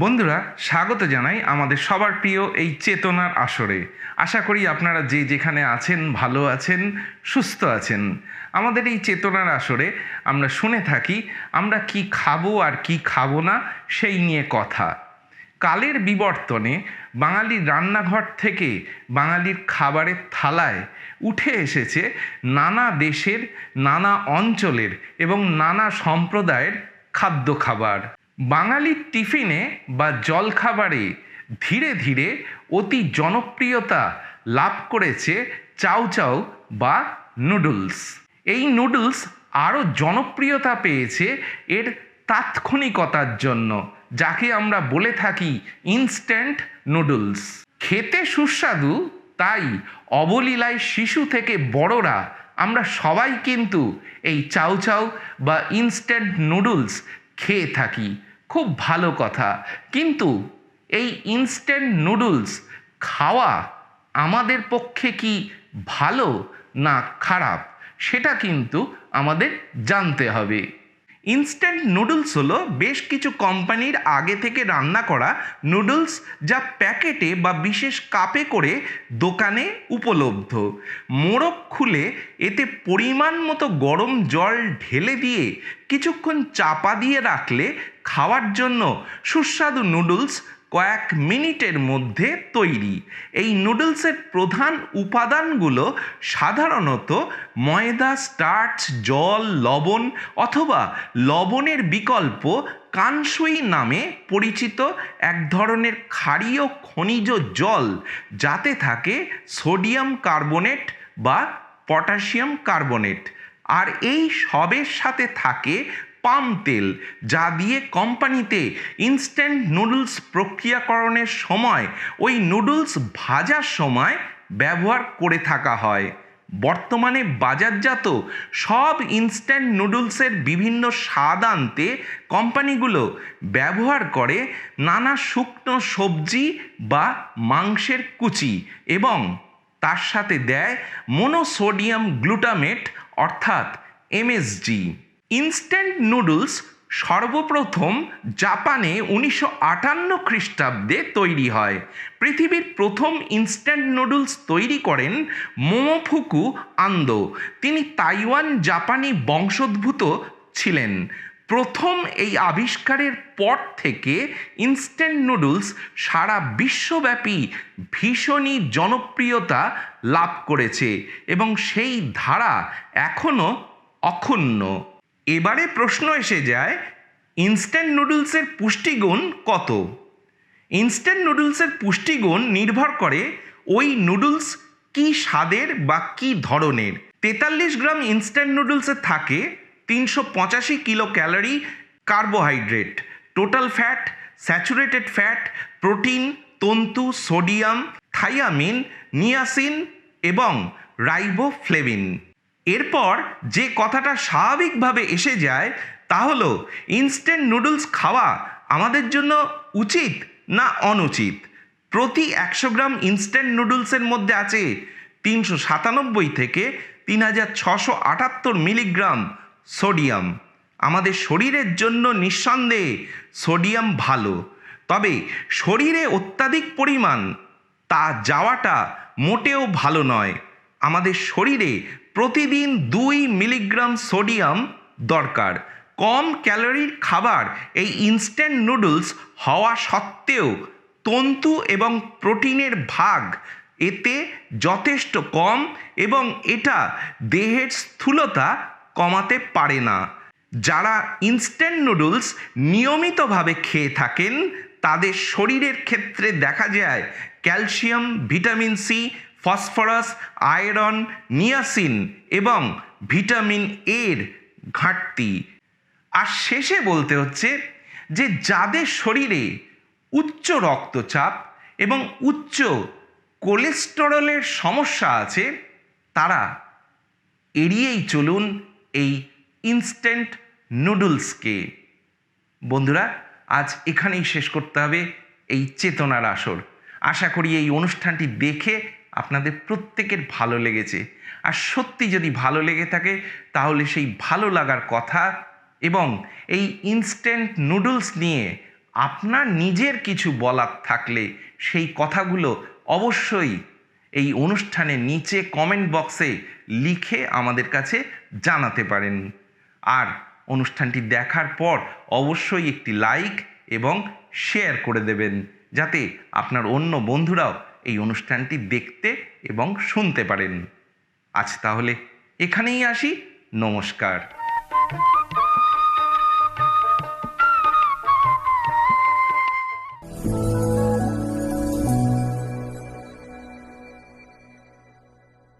বন্ধুরা, স্বাগত জানাই আমাদের সবার প্রিয় এই চেতনার আসরে। আশা করি আপনারা যে যেখানে আছেন, ভালো আছেন, সুস্থ আছেন। আমাদের এই চেতনার আসরে আমরা শুনে থাকি, আমরা কি খাব আর কি খাব না, সেই নিয়ে কথা। কালের বিবর্তনে বাঙালির রান্নাঘর থেকে বাঙালির খাবারের থালায় উঠে এসেছে নানা দেশের, নানা অঞ্চলের এবং নানা সম্প্রদায়ের খাদ্য খাবার। বাঙালির টিফিনে বা জলখাবারে ধীরে ধীরে অতি জনপ্রিয়তা লাভ করেছে চাউ চাউ বা নুডলস। এই নুডলস আরও জনপ্রিয়তা পেয়েছে এর তাৎক্ষণিকতার জন্য, যাকে আমরা বলে থাকি ইনস্ট্যান্ট নুডলস। খেতে সুস্বাদু, তাই অবলীলায় শিশু থেকে বড়রা, আমরা সবাই কিন্তু এই চাউ চাউ বা ইনস্ট্যান্ট নুডলস খেয়ে থাকি, খুব ভালো কথা। কিন্তু এই ইনস্ট্যান্ট নুডলস খাওয়া আমাদের পক্ষে কি ভালো না খারাপ? সেটা কিন্তু আমাদের জানতে হবে। ইনস্ট্যান্ট নুডলস হলো বেশ কিছু কোম্পানির আগে থেকে রান্না করা নুডলস যা প্যাকেটে বা বিশেষ কাপে করে দোকানে উপলব্ধ। মোড়ক খুলে এতে পরিমাণ মতো গরম জল ঢেলে দিয়ে কিছুক্ষণ চাপা দিয়ে রাখলে খাওয়ার জন্য সুস্বাদু নুডলস কয়েক মিনিটের মধ্যে তৈরি। এই নুডলসের প্রধান উপাদানগুলো সাধারণত ময়দা, স্টার্চ, জল, লবণ অথবা লবণের বিকল্প কানসুই নামে পরিচিত এক ধরনের ক্ষারীয় খনিজ জল যাতে থাকে সোডিয়াম কার্বনেট বা পটাশিয়াম কার্বনেট। আর এই সবের সাথে থাকে পাম তেল, যা দিয়ে কোম্পানিতে ইনস্ট্যান্ট নুডলস প্রক্রিয়াকরণের সময়, ওই নুডলস ভাজার সময় ব্যবহার করে থাকা হয়। বর্তমানে বাজারজাত সব ইনস্ট্যান্ট নুডলসের বিভিন্ন স্বাদ আনতে কোম্পানিগুলো ব্যবহার করে নানা শুকনো সবজি বা মাংসের কুচি এবং তার সাথে দেয় মোনোসোডিয়াম গ্লুটামেট অর্থাৎ এমএসজি ইনস্ট্যান্ট নুডলস সর্বপ্রথম জাপানে উনিশশো আটান্ন খ্রিস্টাব্দে তৈরি হয়। পৃথিবীর প্রথম ইনস্ট্যান্ট নুডলস তৈরি করেন মোমোফুকু আন্দো। তিনি তাইওয়ান জাপানি বংশোদ্ভূত ছিলেন। প্রথম এই আবিষ্কারের পর থেকে ইনস্ট্যান্ট নুডলস সারা বিশ্বব্যাপী ভীষণই জনপ্রিয়তা লাভ করেছে এবং সেই ধারা এখনও অক্ষুণ্ণ। এবারে প্রশ্ন এসে যায় ইনস্ট্যান্ট নুডলসের পুষ্টিগুণ কত? ইনস্ট্যান্ট নুডলসের পুষ্টিগুণ নির্ভর করে ওই নুডলস কি স্বাদের বা কি ধরনের। তেতাল্লিশ গ্রাম ইনস্ট্যান্ট নুডলসে থাকে তিনশো পঁচাশি kilo calorie carbohydrate. Total fat, saturated fat, protein, তন্তু, সোডিয়াম, থাইয়ামিন, নিয়াসিন এবং রাইবোফ্লেভিন। এরপর যে কথাটা স্বাভাবিকভাবে এসে যায় তা হলো ইনস্ট্যান্ট নুডলস খাওয়া আমাদের জন্য উচিত না অনুচিত? প্রতি একশো গ্রাম ইনস্ট্যান্ট নুডলসের মধ্যে আছে তিনশো সাতানব্বই থেকে তিন হাজার ছশো আটাত্তর মিলিগ্রাম সোডিয়াম। আমাদের শরীরের জন্য নিঃসন্দেহে সোডিয়াম ভালো। তবে শরীরে অত্যাধিক পরিমাণ তা যাওয়াটা মোটেও ভালো নয়। আমাদের শরীরে প্রতিদিন দুই মিলিগ্রাম সোডিয়াম দরকার। কম ক্যালোরির খাবার, এই ইনস্ট্যান্ট নুডলস হওয়া সত্ত্বেও তন্তু এবং প্রোটিনের ভাগ এতে যথেষ্ট কম এবং এটা দেহের স্থূলতা কমাতে পারে না। যারা ইনস্ট্যান্ট নুডলস নিয়মিতভাবে খেয়ে থাকেন, তাদের শরীরের ক্ষেত্রে দেখা যায় calcium, vitamin C phosphorus, iron, niacin এবং ভিটামিন এর ঘাটতি। আর শেষে বলতে হচ্ছে যে যাদের শরীরে উচ্চ রক্তচাপ এবং উচ্চ কোলেস্টেরলের সমস্যা আছে, তারা এড়িয়েই চলুন এই ইনস্ট্যান্ট নুডলসকে বন্ধুরা, আজ এখানেই শেষ করতে হবে এই চেতনার আসর। আশা করি এই অনুষ্ঠানটি দেখে আপনাদের প্রত্যেকের ভালো লেগেছে। আর সত্যি যদি ভালো লেগে থাকে, তাহলে সেই ভালো লাগার কথা এবং এই ইনস্ট্যান্ট নুডলস নিয়ে আপনার নিজের কিছু বলার থাকলে সেই কথাগুলো অবশ্যই এই অনুষ্ঠানের নিচে কমেন্ট বক্সে লিখে আমাদের কাছে জানাতে পারেন। আর অনুষ্ঠানটি দেখার পর অবশ্যই একটি লাইক এবং শেয়ার করে দেবেন, যাতে আপনার অন্য বন্ধুরাও এই অনুষ্ঠানটি দেখতে এবং শুনতে পারেন। আজ তাহলে এখানেই আসি। নমস্কার।